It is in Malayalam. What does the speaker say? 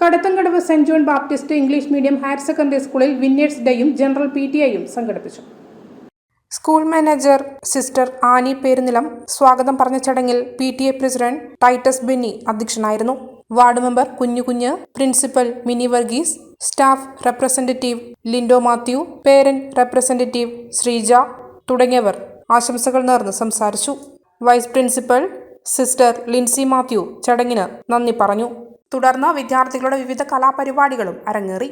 Kadathankadavu Saint John Baptist English medium higher secondary സ്കൂളിൽ വിന്നേഴ്സ് ഡേയും ജനറൽ പി ടി ഐയും സംഘടിപ്പിച്ചു. School manager sister Annie Perunilam സ്വാഗതം പറഞ്ഞ ചടങ്ങിൽ P T A president Titus Benny അധ്യക്ഷനായിരുന്നു. Ward member Kunjukunju principal Mini Varghese staff representative Lindo Mathew parent representative Sreeja തുടങ്ങിയവർ ആശംസകൾ നേർന്ന് സംസാരിച്ചു. Vice principal sister Lincy Mathew ചടങ്ങിന് നന്ദി പറഞ്ഞു. തുടർന്ന് വിദ്യാർത്ഥികളുടെ വിവിധ കലാപരിപാടികളും അരങ്ങേറി.